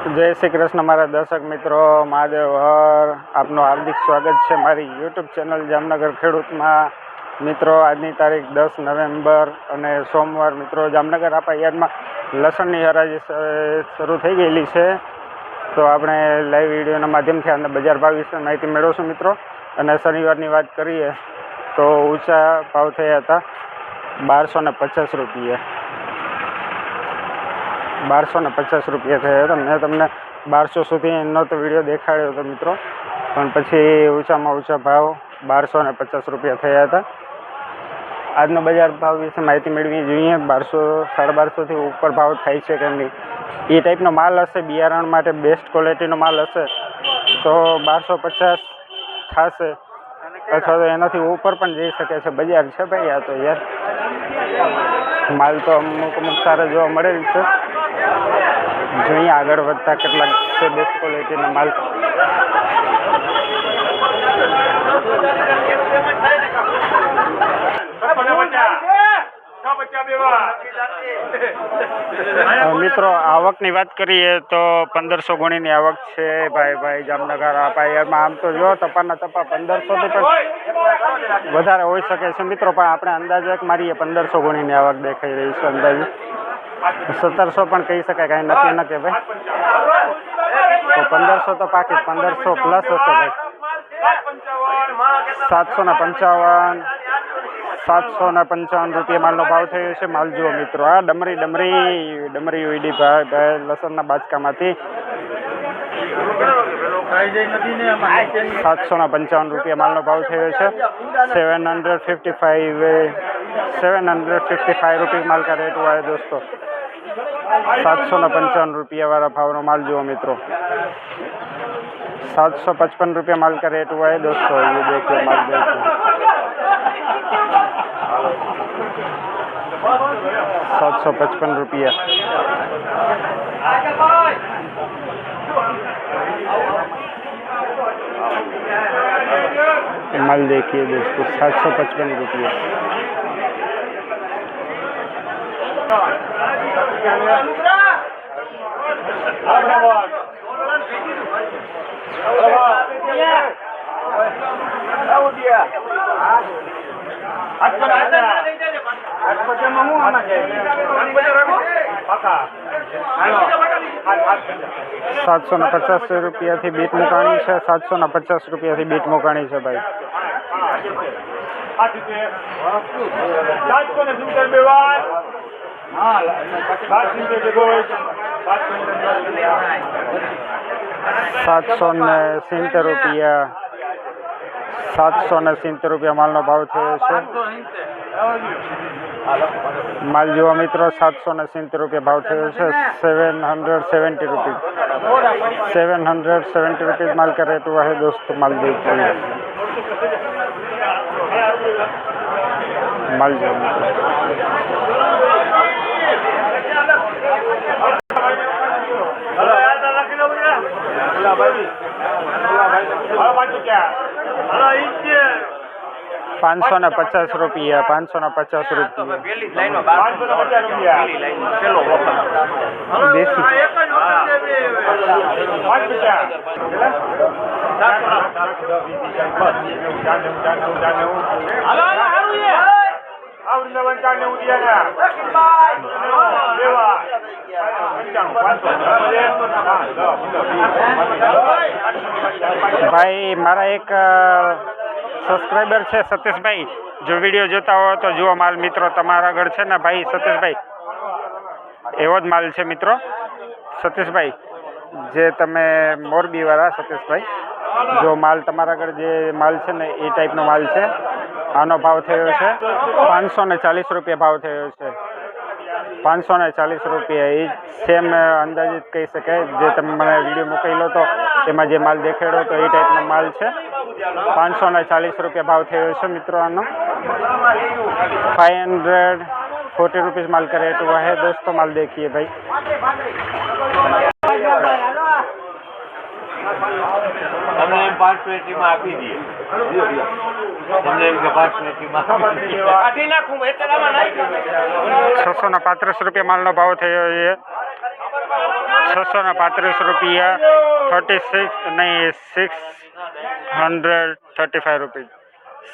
જય શ્રી કૃષ્ણ મારા દર્શક મિત્રો, મહાદેવ હર. આપનું હાર્દિક સ્વાગત છે મારી યુટ્યુબ ચેનલ જામનગર ખેડૂતમાં. મિત્રો, આજની તારીખ દસ નવેમ્બર અને સોમવાર, મિત્રો, જામનગર આપા યાર્ડમાં લસણની હરાજી શરૂ થઈ ગયેલી છે. તો આપણે લાઈવ વિડીયોના માધ્યમથી આના બજાર ભાવ વિશે માહિતી મેળવશું, મિત્રો. અને શનિવારની વાત કરીએ તો ઊંચા ભાવ થયા હતા બારસો ને પચાસ રૂપિયા. બારસો ને પચાસ રૂપિયા થયા હતા. મેં તમને બારસો સુધીનો તો વીડિયો દેખાડ્યો હતો મિત્રો. પણ પછી ઊંચામાં ઊંચા ભાવ બારસો ને પચાસ રૂપિયા થયા હતા. આજનો બજાર ભાવ વિશે માહિતી મેળવી જોઈએ. બારસો, સાડા બારસોથી ઉપર ભાવ થાય છે કે નહીં એ ટાઈપનો માલ હશે. બિયારણ માટે બેસ્ટ ક્વોલિટીનો માલ હશે. તો બારસો પચાસ થશે. અથવા તો એનાથી ઉપર પણ જઈ શકે છે. બજાર છે ભાઈ આ તો યાર. માલ તો અમુક અમુક સારા જોવા મળેલ છે. જોઈએ આગળ વધતા કેટલાક બેસ્ટ ક્વોલિટીના માલ મિત્રો, આવકની વાત કરીએ તો પંદરસો ગુણીની આવક છે. ભાઈ ભાઈ, જામનગર, આ ભાઈ, એમાં આમ તો જો, તપાના તપા પંદરસોથી પણ વધારે હોઈ શકે છે. મિત્રો, પણ આપણે અંદાજે એક મારીએ, પંદરસો ગુણીની આવક દેખાઈ રહી છે અંદાજે. સત્તરસો પણ કહી શકાય, કાંઈ નથી ન કહેવાય. તો પંદરસો તો પાકી, પંદરસો પ્લસ હશે ભાઈ. સાતસો ને પંચાવન સાતસો ને પંચાવન રૂપિયા માલનો ભાવ થયો છે. માલ જુઓ મિત્રો, આ ડમરી ડમરી ડમરી ઉઈડી ભાઈ ભાઈ, લસણના બાચકામાંથી સાતસો ને પંચાવન રૂપિયા માલનો ભાવ થયો છે. Seven hundred fifty five seven hundred fifty five rupees माल का रेट हुआ है सात सौ पंचावन रुपये वाला भाव ना माल जुओ मित्रों। सात सौ पचपन रुपये माल का रेट हुआ है दोस्तों, ये देखिए माल देखिए सात सौ पचपन रुपया। माल देखिए दोस्तों, सात सौ पचपन रुपया। સાતસો ને પચાસ રૂપિયાથી બીટ મુકાણી છે. સાતસો ને પચાસ રૂપિયાથી બીટ મુકાણી છે ભાઈ. સાતસો ને સિત્તેર सात सौ ने सीतेर रुपया। सात सौ ने सीतेर रुपया माल ना भाव थोड़े माल जो मित्रों सात सौ ने सीतेर रुपया भाव थे seven hundred seventy rupees. Seven hundred seventy rupees माल का रेट हुआ दोस्त माल जो माल जो પાંચસો ને પચાસ રૂપિયા. પાંચસો ને પચાસ રૂપિયા. દેશી. આવડી ને. પંચાણું. ભાઈ મારા એક સબસ્ક્રાઈબર છે સતીશભાઈ. જો વીડિયો જોતા હો તો જુઓ માલ મિત્રો તમારા આગળ છે ને ભાઈ સતીશભાઈ. એવો જ માલ છે મિત્રો. સતીશભાઈ, જે તમે મોરબીવાળા સતીશભાઈ, જો માલ તમારા આગળ જે માલ છે ને એ ટાઈપનો માલ છે. આનો ભાવ થયો છે પાંચસો ને ચાલીસ રૂપિયા ભાવ થયો છે. પાંચસો ને ચાલીસ રૂપિયા. એ સેમ અંદાજિત કહી શકાય. જે તમે મને વીડિયો મોકલેલો હતો એમાં જે માલ દેખાડ્યો તો એ ટાઈપનો માલ છે. પાંચસો ને ચાલીસ રૂપિયા ભાવ થયો છે મિત્રો આનો फाइव हंड्रेड फोर्टी रुपीज़ माल का रेट हुआ है दोस्तों माल देखिए भाई તમને એમ પાંચ પેટીમાં આપી દઈએ તમને એમ કે પાંચ પેટીમાં આપી દઈએ. કાઢી નાખું એટલામાં નાખી છસો ને પાંત્રીસ રૂપિયા માલનો ભાવ થયો છે છસો ને પાંત્રીસ રૂપિયા થર્ટી સિક્સ નહીં six hundred thirty five rupees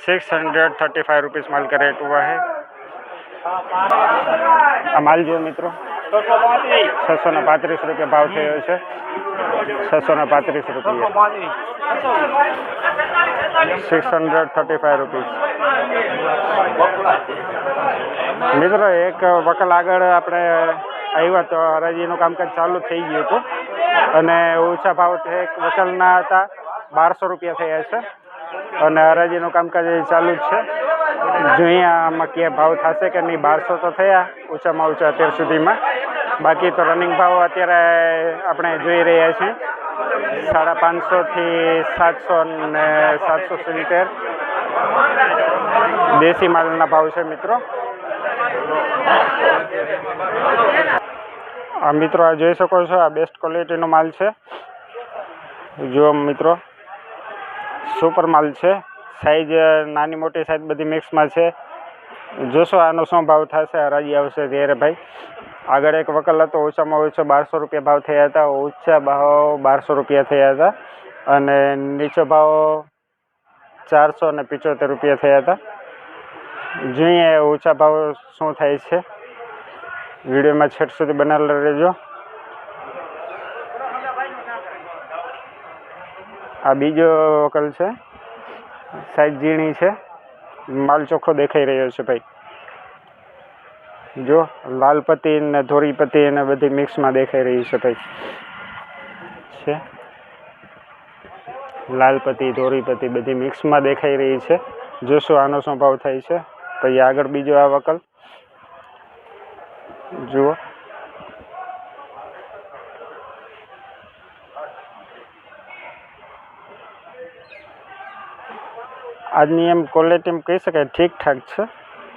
six hundred thirty five rupees माल का रेट हुआ है આ માલ જો મિત્રો છસો ને પાંત્રીસ રૂપિયા ભાવ થયો છે છસો ને પાંત્રીસ રૂપિયા six hundred thirty five rupees મિત્રો એક વકલ આગળ આપણે આવ્યા તો હરાજીનું કામકાજ ચાલુ થઈ ગયું હતું અને ઓછા ભાવ એક વકલના હતા બારસો રૂપિયા થયા છે. અને હરાજીનું કામકાજ ચાલુ જ છે. જોઈએ આમાં ક્યાં ભાવ થશે કે નહીં, બારસો તો થયા, ઓછામાં ઓછા અત્યાર સુધીમાં. બાકી તો રનિંગ ભાવ અત્યારે આપણે જોઈ રહ્યા છીએ. સાડા પાંચસોથી સાતસો ને સાતસો સિત્તેર. દેશી માલના ભાવ છે મિત્રો. આ મિત્રો આ જોઈ શકો છો, આ બેસ્ટ ક્વોલિટીનો માલ છે. જુઓ મિત્રો સુપર માલ છે. સાઈઝ નાની મોટી સાઈઝ બધી મિક્સમાં છે. જોશો આનો શું ભાવ થશે? હરાજી આવશે ત્યારે ભાઈ. આગળ એક વકલ હતો, ઓછામાં ઓછો બારસો રૂપિયા ભાવ થયા હતા. ઓછા ભાવ બારસો રૂપિયા થયા હતા. અને નીચો ભાવ ચારસો ને પિચોતેર રૂપિયા થયા હતા. જોઈએ ઓછા ભાવ શું થાય છે. વિડીયોમાં છેટ સુધી બનાવેલા રહેજો. આ બીજો વકલ છે. સાઈઝ ઝીણી છે. માલ ચોખ્ખો દેખાઈ રહ્યો છે ભાઈ. જો લાલ ને ધોરીપતિ ને બધી મિક્સમાં દેખાઈ રહી છે ભાઈ. છે. લાલ ધોરીપતિ બધી મિક્સમાં દેખાઈ રહી છે. જોશો આનો શું ભાવ થાય છે. પછી આગળ બીજો આ વકલ. જુઓ. આજની એમ ક્વોલિટી એમ કહી શકાય, ઠીકઠાક છે.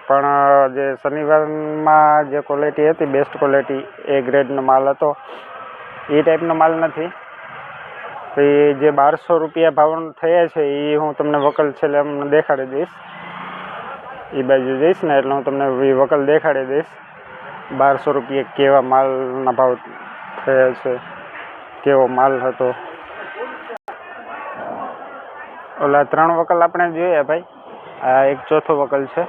પણ જે શનિવારમાં જે ક્વોલિટી હતી બેસ્ટ ક્વોલિટી એ ગ્રેડનો માલ હતો. એ ટાઈપનો માલ નથી. તો એ જે બારસો રૂપિયા ભાવ થયા છે, એ હું તમને વકલ છેલ્લે અમને દેખાડી દઈશ. એ બાજુ જઈશ ને, એટલે હું તમને એ વકલ દેખાડી દઈશ. બારસો રૂપિયા કેવા માલના ભાવ થયા છે, કેવો માલ હતો. ઓલા ત્રણ વકલ આપણે જોઈએ ભાઈ. આ એક ચોથો વકલ છે.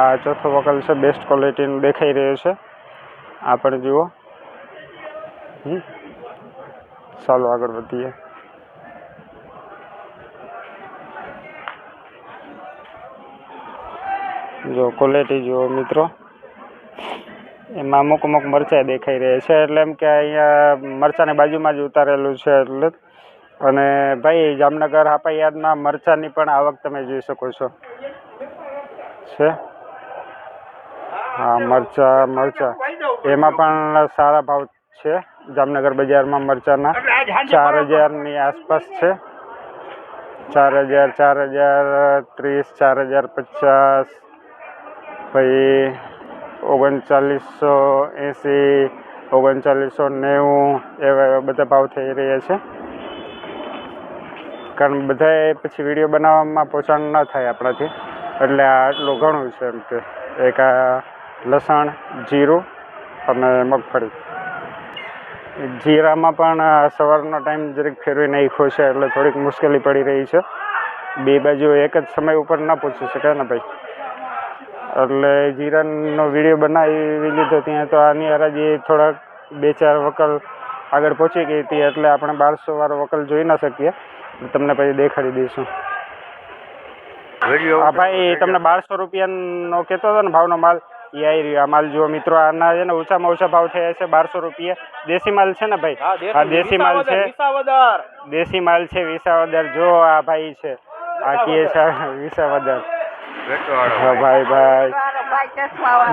આ ચોથો વકલ છે બેસ્ટ ક્વોલિટીનું દેખાઈ રહ્યું છે. આ પણ જુઓ ચાલો આગળ વધીએ. જો ક્વોલિટી જુઓ મિત્રો. એમાં અમુક અમુક મરચાં દેખાઈ રહ્યા છે, એટલે એમ કે અહીંયા મરચાંની બાજુમાં જ ઉતારેલું છે, એટલે અને ભાઈ, જામનગર હાપા મરચાની મરચાંની પણ આવક તમે જોઈ શકો છો. છે? હા, મરચાં મરચાં. એમાં પણ સારા ભાવ છે. જામનગર બજારમાં મરચાંના ચાર હજારની આસપાસ છે. ચાર હજાર ચાર હજાર ત્રીસ, ચાર હજાર પચાસ, પછી ઓગણચાલીસો એંસી, ઓગણચાલીસો નેવું, એવા એવા બધા ભાવ થઈ રહ્યા છે. કારણ બધાએ પછી વીડિયો બનાવવામાં પોષણ ન થાય આપણાથી. એટલે આટલું ઘણું છે એમ કે એક આ લસણ, જીરું અને મગફળી. જીરામાં પણ સવારનો ટાઈમ જરીક ફેરવી નાખ્યો છે એટલે થોડીક મુશ્કેલી પડી રહી છે. બે બાજુ એક જ સમય ઉપર ના પહોંચી શકાય ને ભાઈ. એટલે જીરાનો વીડિયો બનાવી લીધો ત્યાં તો આની હરાજી થોડાક બે ચાર વકલ આગળ પહોંચી ગઈ હતી એટલે આપણે બારસો વાળો વકલ જોઈ ના શકીએ. તમને પછી દેખાડી દઈશું વિડીયો હા ભાઈ તમને બારસો રૂપિયાનો કહેતો હતો ને ભાવનો માલ એ આવી રહ્યો આ માલ જુઓ મિત્રો આના છે ને ઓછામાં ઓછા ભાવ થયા છે બારસો રૂપિયા દેશી માલ છે ને ભાઈ હા દેશી માલ છે દેશી માલ છે વિસાવદર જો આ ભાઈ છે આ કીએ છે વિસાવદર હા ભાઈ भाई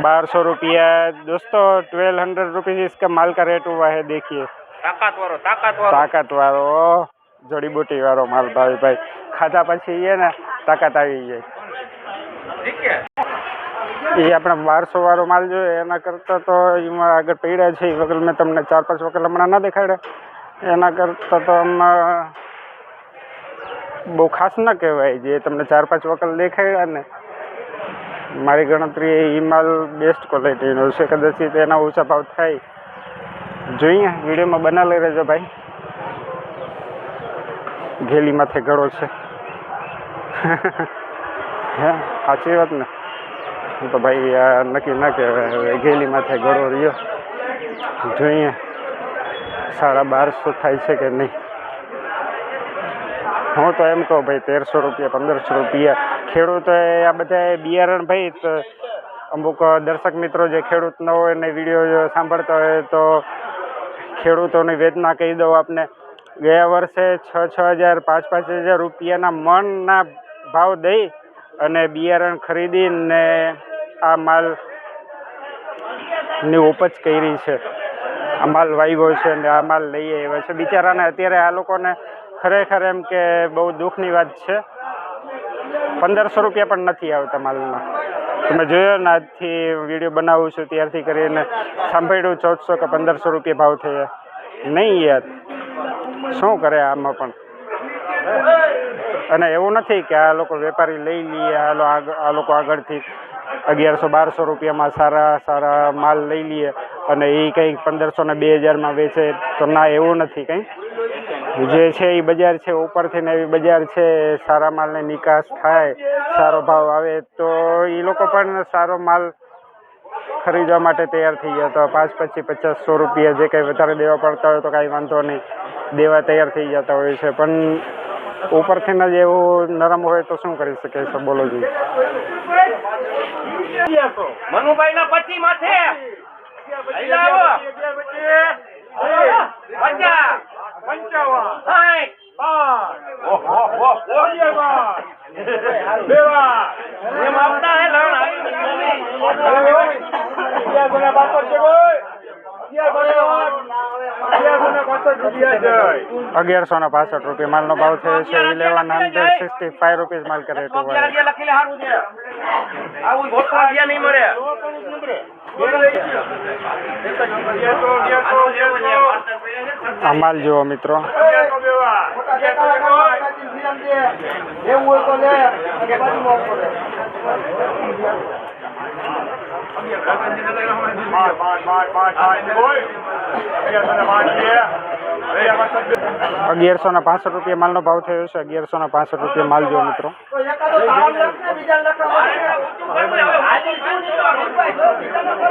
बारह सौ रुपया दोस्तों ट्वेल्व हंड्रेड रुपीज़ इसका माल का रेट हुआ है देखिए તાકાત વાળો તાકાત વાળો તાકાત વાળો જડીબુટી વાળો માલ ભાઈ ભાઈ. ખાધા પછી એ ને તાકાત આવી જાય. એ આપણે બારસો વાળો માલ જોઈએ એના કરતાં તો એમાં આગળ પડ્યા છે. એ વગર મેં તમને ચાર પાંચ વખત હમણાં ના દેખાડ્યા. એના કરતાં તો આમાં બહુ ખાસ ના કહેવાય. જે તમને ચાર પાંચ વખત દેખાડ્યા ને મારી ગણતરી એ માલ બેસ્ટ ક્વોલિટીનો છે. કદાચ તેના ઓછા ભાવ થાય. જોઈએ, વિડીયોમાં બના લઈ રહેજો ભાઈ. ઘેલી માથે ગળો છે. હે, સાચી વાત ને? હું તો ભાઈ, આ નક્કી ના હવે ઘેલી માથે ગળો રહ્યો. જોઈએ સાડા બારસો થાય છે કે નહીં. હું તો એમ કહું ભાઈ, તેરસો રૂપિયા, પંદરસો રૂપિયા. ખેડૂતોએ આ બધા બિયારણ ભાઈ અમુક દર્શક મિત્રો જે ખેડૂત ન હોય ને વીડિયો સાંભળતા હોય, તો ખેડૂતોની વેદના કહી દઉં આપને. ગયા વર્ષે છ છ હજાર, પાંચ પાંચ હજાર રૂપિયાના મણના ભાવ દઈ અને બિયારણ ખરીદીને આ માલની ઉપજ કરી છે. આ માલ વાવ્યો છે ને આ માલ લઈ આવ્યો છે. બિચારાને અત્યારે આ લોકોને ખરેખર એમ કે બહુ દુઃખની વાત છે. પંદરસો રૂપિયા પણ નથી આવતા માલમાં. તમે જોયો ને આજથી વીડિયો બનાવું છું ત્યારથી કરીને સાંભળ્યું ચૌદસો કે પંદરસો રૂપિયા ભાવ થયા. નહીં યાર. શું કરે આમાં પણ? અને એવું નથી કે આ લોકો વેપારી લઈ લઈએ, આ લોકો આગળથી અગિયારસો, બારસો રૂપિયામાં સારા સારા માલ લઈ લઈએ અને એ કંઈક પંદરસો ને બે હજારમાં વેચે તો ના, એવું નથી કંઈ. જે છે એ બજાર છે, ઉપરથી ને એવી બજાર છે, સારા માલને નિકાસ થાય, સારો ભાવ આવે તો એ લોકો પણ સારો માલ ખરીદવા માટે તૈયાર થઈ ગયા. તો પાંચ, પચીસ પચાસ સો રૂપિયા જે કંઈ વધારે દેવા પડતા હોય તો કાંઈ વાંધો નહીં. દેવા તૈયાર થઈ જતા હોય છે પણ ઉપરથી જ એવું નરમ હોય તો શું કરી શકે છે બોલો જી. મનુભાઈ ના માથે. પાંચ એમ આપતા હે લણ આવી અગિયારસો ને બાસઠ છે ભાઈ અગિયારસો ને બાસઠ રૂપિયા જાય અગિયારસો ને પાસઠ રૂપિયા માલનો ભાવ થયો છે eleven hundred sixty five rupees માલ કરે અગિયાર અગિયાર લખીને હારું છે આવું ગોઠવા ગયા નહીં મળે આ માલ જુઓ મિત્રો અગિયારસો ને પાસઠ રૂપિયા માલનો ભાવ થયો છે અગિયારસો ને પાસઠ રૂપિયા માલ જુઓ મિત્રો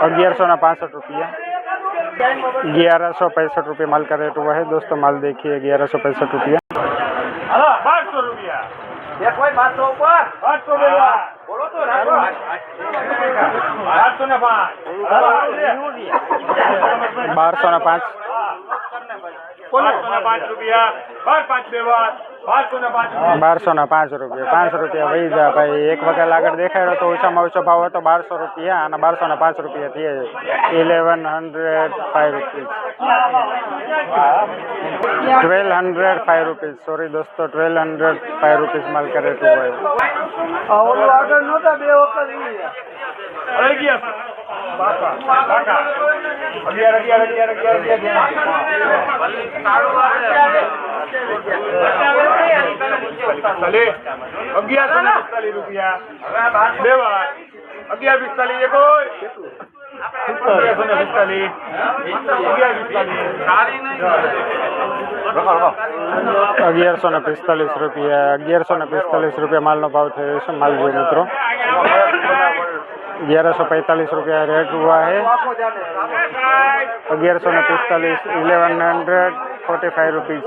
अग्यारह सौ पाँसठ रुपया ग्यारह सौ पैंसठ रुपये माल का रेट हुआ है दोस्तों माल देखिए ग्यारह सौ पैंसठ रुपया બારસો રૂપિયા બારસો બેવા બોલો તો રાખો બારસો ને પાંચ बारह सौ ने पाँच ને પાંચ રૂપિયા બાર પાંચ બે વાર બારસો ને પાંચ રૂપિયા. પાંચ રૂપિયા વહી જા ભાઈ એક વખત આગળ દેખાડ્યો તો ઓછામાં ઓછો ભાવ હતો બારસો રૂપિયા અને બારસો ના પાંચ રૂપિયા થયા eleven hundred five rupees twelve hundred five rupees sorry દોસ્તો ટ્વેલ્વ હંડ્રેડ ફાઈવ રૂપીઝ માલ કરે ટુ હોય. અગિયાર અગિયાર અગિયાર અગિયાર પિસ્તાલીસ. અગિયારસો ને પિસ્તાલીસ રૂપિયા બે વાર અગિયાર પિસ્તાલીસ એક હોય અગિયારસો ને પિસ્તાલીસ અગિયાર પિસ્તાલીસ અગિયારસો ને પિસ્તાલીસ રૂપિયા અગિયારસો ને પિસ્તાલીસ રૂપિયા માલનો ભાવ થયો છે માલ જો મિત્રો ग्यारह सौ पैंतालीस रुपया रेट हुआ है ग्यारह सौ पिस्तालीस eleven hundred forty five rupees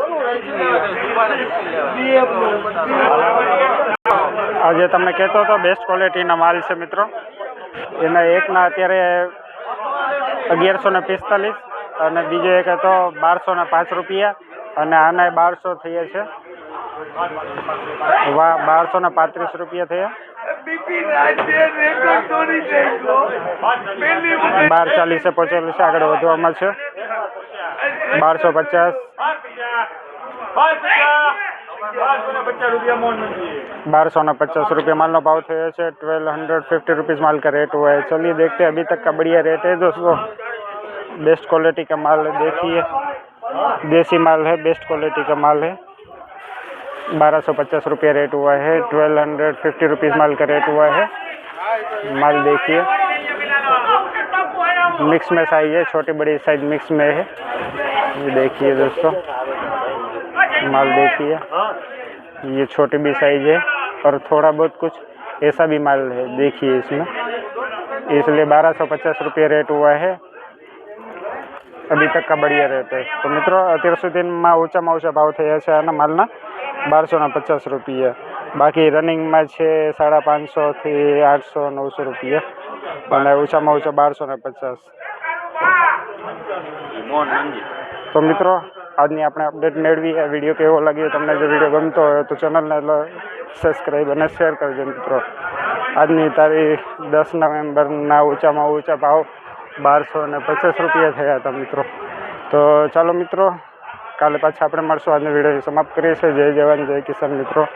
આજે તમે કહેતો હતો બેસ્ટ ક્વોલિટીના માલ છે મિત્રો. એના એકના અત્યારે અગિયારસો ને પિસ્તાલીસ અને બીજો એક હતો બારસો ને પાંચ રૂપિયા અને આના બારસો થયા છે. બારસો ને પાંત્રીસ રૂપિયા થયા. બાર ચાલીસે પહોંચેલું આગળ વધવામાં છે. બારસો પચાસ बारह सौ पचास रुपये माल नो भाव थे છે ट्वेल्व हंड्रेड फिफ्टी रुपीज़ माल का रेट हुआ है चलिए देखते हैं अभी तक का बढ़िया रेट है दोस्तों बेस्ट क्वालिटी का माल है देखिए देसी माल है बेस्ट क्वालिटी का माल है बारह सौ पचास रुपये रेट हुआ है ट्वेल्व हंड्रेड फिफ्टी रुपीज़ माल का रेट हुआ है माल देखिए मिक्स में साइज है छोटी बड़ी साइज मिक्स में है ये देखिए दोस्तों माल देखिए ये छोटी भी साइज है और थोड़ा बहुत कुछ ऐसा भी माल है देखिए इसमें इसलिए बारह सौ पचास रुपये रेट हुआ है અભી તક કા બઢિયા રહેતો હે તો મિત્રો અત્યાર સુધીમાં ઓછામાં ઓછા ભાવ થયા છે આના માલના બારસોના પચાસ રૂપિયા બાકી રનિંગમાં છે સાડા પાંચસોથી આઠસો નવસો રૂપિયા અને ઓછામાં ઓછા બારસો ને પચાસ તો મિત્રો, આજની આપણે અપડેટ મેળવી. આ વીડિયો કેવો લાગ્યો, તમને જો વીડિયો ગમતો હોય તો ચેનલને સબસ્ક્રાઈબ અને શેર કરજો મિત્રો. આજની તારીખ દસ નવેમ્બરના ઓછામાં ઓછા ભાવ બારસો ને પચાસ રૂપિયા થયા હતા મિત્રો. તો ચાલો મિત્રો, કાલે પાછા આપણે મળશું. આજનો વીડિયો સમાપ્ત કરીએ છીએ. જય જવાન, જય કિસાન મિત્રો.